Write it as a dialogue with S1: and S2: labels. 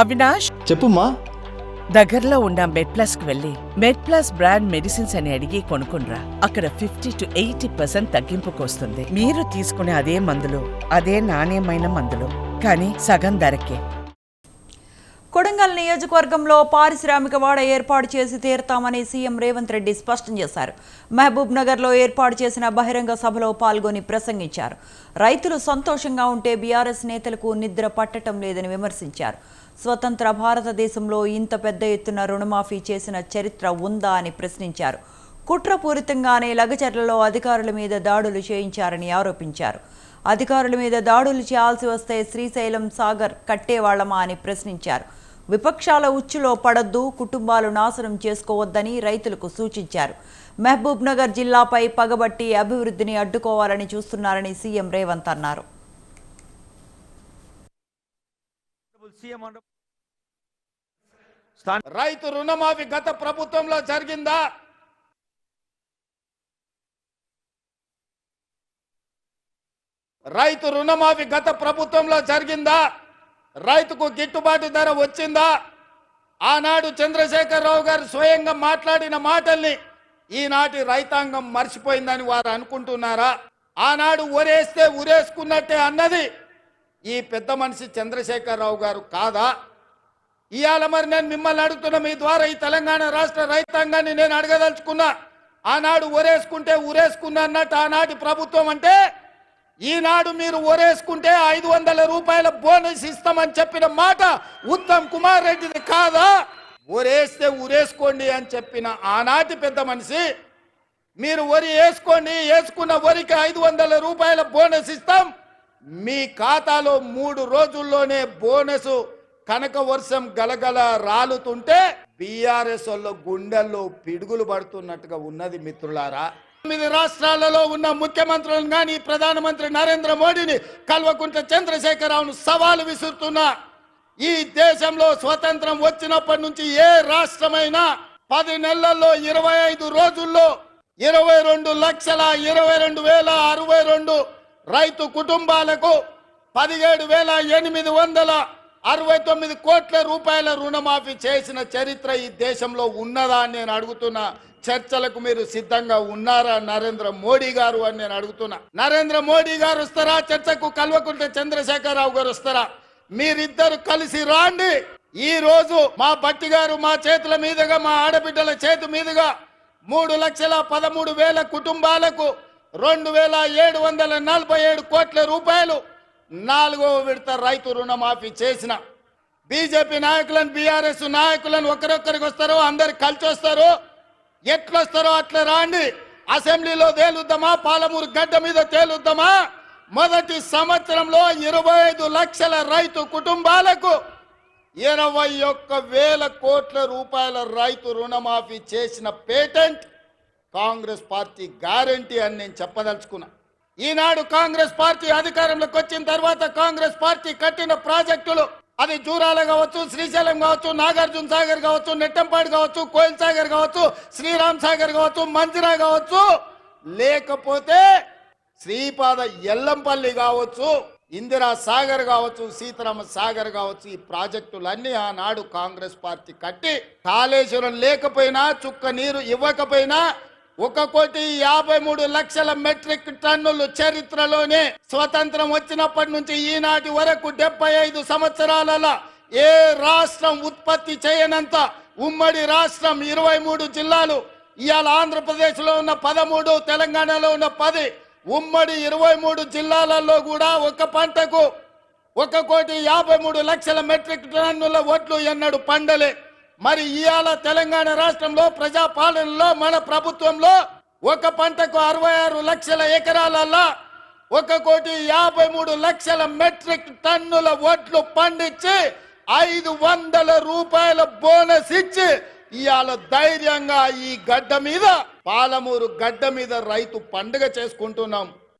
S1: అవినాష్?
S2: చెప్పుమా
S1: దగ్గరలో ఉన్న మెడ్ ప్లస్కు వెళ్ళి మెడ్ ప్లస్ బ్రాండ్ మెడిసిన్స్ అని అడిగి కొనుక్కునరా అక్కడ ఫిఫ్టీ టు ఎయిటీ పర్సెంట్ తగ్గింపుకు వస్తుంది మీరు తీసుకునే అదే మందులు అదే నాణ్యమైన మందులు. కానీ సగం ధరకే.
S3: కొడంగల్ నియోజకవర్గంలో పారిశ్రామిక వాడ ఏర్పాటు చేసి తీరుతామని సీఎం రేవంత్ రెడ్డి స్పష్టం చేశారు. మహబూబ్ నగర్లో ఏర్పాటు చేసిన బహిరంగ సభలో పాల్గొని ప్రసంగించారు. రైతులు సంతోషంగా ఉంటే బీఆర్ఎస్ నేతలకు నిద్ర పట్టడం లేదని విమర్శించారు. స్వతంత్ర భారతదేశంలో ఇంత పెద్ద ఎత్తున రుణమాఫీ చేసిన చరిత్ర ఉందా అని ప్రశ్నించారు. కుట్రపూరితంగానే లగచర్లలో అధికారుల మీద దాడులు చేయించారని ఆరోపించారు. అధికారుల మీద దాడులు చేయాల్సి వస్తే శ్రీశైలం సాగర్ కట్టేవాళ్ళమా అని ప్రశ్నించారు. విపక్షాల ఉచ్చులో పడద్దు కుటుంబాలు నాశనం చేసుకోవద్దని రైతులకు సూచించారు. మహబూబ్ నగర్ జిల్లాపై పగబట్టి అభివృద్ధిని అడ్డుకోవాలని చూస్తున్నారని సీఎం రేవంత్ అన్నారు.
S4: రైతు రుణమాఫీ గత ప్రభుత్వంలో జరిగిందా? రైతు రుణమాఫీ గత ప్రభుత్వంలో జరిగిందా? రైతుకు గిట్టుబాటు ధర వచ్చిందా? ఆనాడు చంద్రశేఖరరావు గారు స్వయంగా మాట్లాడిన మాటల్ని ఈనాటి రైతాంగం మర్చిపోయిందని వారు అనుకుంటున్నారా? ఆనాడు ఒరేస్తే ఉరేసుకున్నట్టే అన్నది ఈ పెద్ద మనిషి చంద్రశేఖరరావు గారు కాదా? ఇవాళ మరి నేను మిమ్మల్ని అడుగుతున్న మీ ద్వారా ఈ తెలంగాణ రాష్ట్ర రైతాంగాన్ని నేను అడగదలుచుకున్నా. ఆనాడు ఒరేసుకుంటే ఉరేసుకున్నా అన్నట్టు ఆనాటి ప్రభుత్వం అంటే ఈనాడు మీరు ఒరేసుకుంటే ఐదు వందల రూపాయల బోనస్ ఇస్తామని చెప్పిన మాట ఉత్తమ్ కుమార్ రెడ్డిది కాదా? ఒరేస్తే ఉరేసుకోండి అని చెప్పిన ఆనాటి పెద్ద మనిషి మీరు వరి వేసుకోండి వేసుకున్న వరికి ఐదు వందల రూపాయల బోనస్ ఇస్తాం. మీ ఖాతాలో మూడు రోజుల్లోనే బోనస్ కనక వర్షం గలగల రాలుతుంటే బీఆర్ఎస్ వాళ్ళ గుండెల్లో పిడుగులు పడుతున్నట్టుగా ఉన్నది మిత్రులారా. తొమ్మిది రాష్ట్రాలలో ఉన్న ముఖ్యమంత్రులను కానీ ప్రధానమంత్రి నరేంద్ర మోడీని కల్వకుంట్ల చంద్రశేఖరరావును సవాలు విసురుతున్నా. ఈ దేశంలో స్వతంత్రం వచ్చినప్పటి నుంచి ఏ రాష్ట్రమైనా పది నెలల్లో ఇరవై ఐదు రోజుల్లో ఇరవై రెండు లక్షల ఇరవై రెండు వేల అరవై రెండు రైతు కుటుంబాలకు పదిహేడు వేల ఎనిమిది వందల అరవై తొమ్మిది కోట్ల రూపాయల రుణమాఫీ చేసిన చరిత్ర ఈ దేశంలో ఉన్నదా అని నేను అడుగుతున్నా. చర్చలకు మీరు సిద్ధంగా ఉన్నారా నరేంద్ర మోడీ గారు అని నేను అడుగుతున్నా. నరేంద్ర మోడీ గారు వస్తారా? చర్చకు కల్వకుంటే చంద్రశేఖరరావు గారు వస్తారా? మీరిద్దరు కలిసి రాండి. ఈ రోజు మా బట్టి గారు మా చేతుల మీదుగా మా ఆడబిడ్డల చేతి మీదుగా మూడు లక్షల పదమూడు వేల కుటుంబాలకు రెండు వేల ఏడు వందల నలభై ఏడు కోట్ల రూపాయలు నాలుగవ విడత రైతు రుణమాఫీ చేసిన బీజేపీ నాయకులను బీఆర్ఎస్ నాయకులను ఒకరొక్కరికి వస్తారో అందరు కలిసి వస్తారు ఎట్లొస్తారో అట్లా రాండి. అసెంబ్లీలో తేలుద్దామా? పాలమూరు గడ్డ మీద తేలుద్దామా? మొదటి సంవత్సరంలో ఇరవై ఐదు లక్షల రైతు కుటుంబాలకు ఇరవై ఒక్క వేల కోట్ల రూపాయల రైతు రుణమాఫీ చేసిన పేటెంట్ కాంగ్రెస్ పార్టీ గ్యారంటీ అని నేను చెప్పదలుచుకున్నా. ఈనాడు కాంగ్రెస్ పార్టీ అధికారంలోకి వచ్చిన తర్వాత కాంగ్రెస్ పార్టీ కట్టిన ప్రాజెక్టులు అది జూరాల కావచ్చు శ్రీశైలం కావచ్చు నాగార్జున సాగర్ కావచ్చు నెట్టంపాడు కావచ్చు కోయిల్ సాగర్ కావచ్చు శ్రీరామ్ సాగర్ కావచ్చు మంజిరా కావచ్చు లేకపోతే శ్రీపాద ఎల్లంపల్లి కావచ్చు ఇందిరా సాగర్ కావచ్చు సీతారామ సాగర్ కావచ్చు ఈ ప్రాజెక్టులన్నీ ఆనాడు కాంగ్రెస్ పార్టీ కట్టి కాళేశ్వరం లేకపోయినా చుక్క నీరు ఇవ్వకపోయినా ఒక కోటి యాభై మూడు లక్షల మెట్రిక్ టన్నులు చరిత్రలోనే స్వతంత్రం వచ్చినప్పటి నుంచి ఈనాటి వరకు డెబ్బై ఐదు సంవత్సరాలలో ఏ రాష్ట్రం ఉత్పత్తి చేయనంత ఉమ్మడి రాష్ట్రం ఇరవై మూడు జిల్లాలు ఇవాళ ఆంధ్రప్రదేశ్లో ఉన్న పదమూడు తెలంగాణలో ఉన్న పది ఉమ్మడి ఇరవై మూడు జిల్లాలలో కూడా ఒక పంటకు ఒక కోటి యాభై మూడు లక్షల మెట్రిక్ టన్నుల ఓట్లు ఎన్నడు పండలే. మరి ఇవాళ తెలంగాణ రాష్ట్రంలో ప్రజాపాలనలో మన ప్రభుత్వంలో ఒక పంటకు అరవై ఆరు లక్షల ఎకరాలలో ఒక కోటి యాభై మూడు లక్షల మెట్రిక్ టన్నుల వడ్లు పండించి ఐదు వందల రూపాయల బోనస్ ఇచ్చి ఇవాళ ధైర్యంగా ఈ గడ్డ మీద పాలమూరు గడ్డ మీద రైతు పండుగ చేసుకుంటున్నాం.